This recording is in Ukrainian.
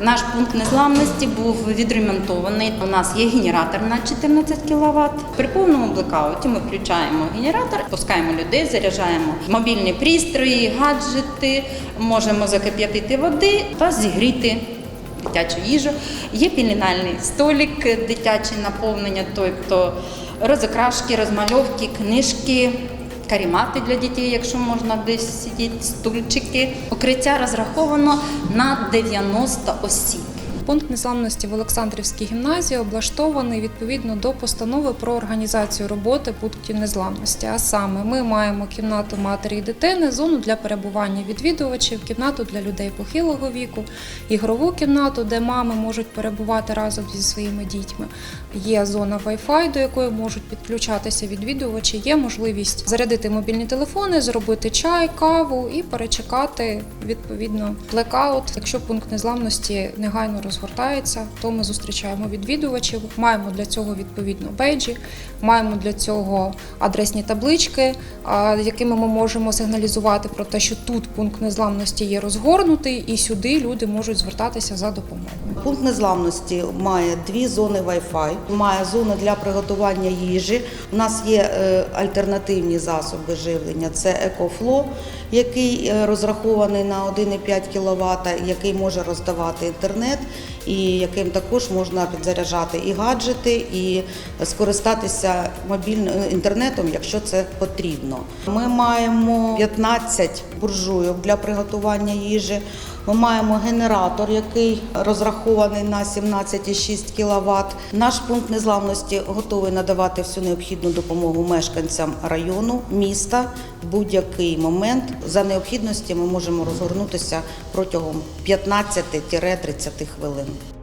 Наш пункт незламності був відремонтований. У нас є генератор на 14 кВт. При повному блекауті ми включаємо генератор, пускаємо людей, заряджаємо мобільні пристрої, гаджети, можемо закип'ятити води та зігріти дитячу їжу. Є пілінальний столик, дитяче наповнення, тобто розокрашки, розмальовки, книжки. Карімати для дітей, якщо можна десь сидіти, стульчики. Укриття розраховано на 90 осіб. Пункт незламності в Олександрівській гімназії облаштований відповідно до постанови про організацію роботи пунктів незламності. А саме ми маємо кімнату матері і дитини, зону для перебування відвідувачів, кімнату для людей похилого віку, ігрову кімнату, де мами можуть перебувати разом зі своїми дітьми. Є зона Wi-Fi, до якої можуть підключатися відвідувачі. Є можливість зарядити мобільні телефони, зробити чай, каву і перечекати відповідно блекаут. Якщо пункт незламності негайно розгортається, то ми зустрічаємо відвідувачів. Маємо для цього відповідно бейджі, маємо для цього адресні таблички, якими ми можемо сигналізувати про те, що тут пункт незламності є розгорнутий, і сюди люди можуть звертатися за допомогою. Пункт незламності має дві зони Wi-Fi, має зону для приготування їжі. У нас є е, альтернативні засоби живлення. Це EcoFlow, який е, розрахований на 1,5 кВт, який може роздавати інтернет, і яким також можна підзаряджати і гаджети, і скористатися мобільним інтернетом, якщо це потрібно. Ми маємо 15 буржуйок для приготування їжі. Ми маємо генератор, який розрахований на 17,6 кВт. Наш пункт незламності готовий надавати всю необхідну допомогу мешканцям району, міста в будь-який момент. За необхідності ми можемо розгорнутися протягом 15-30 хвилин виправили.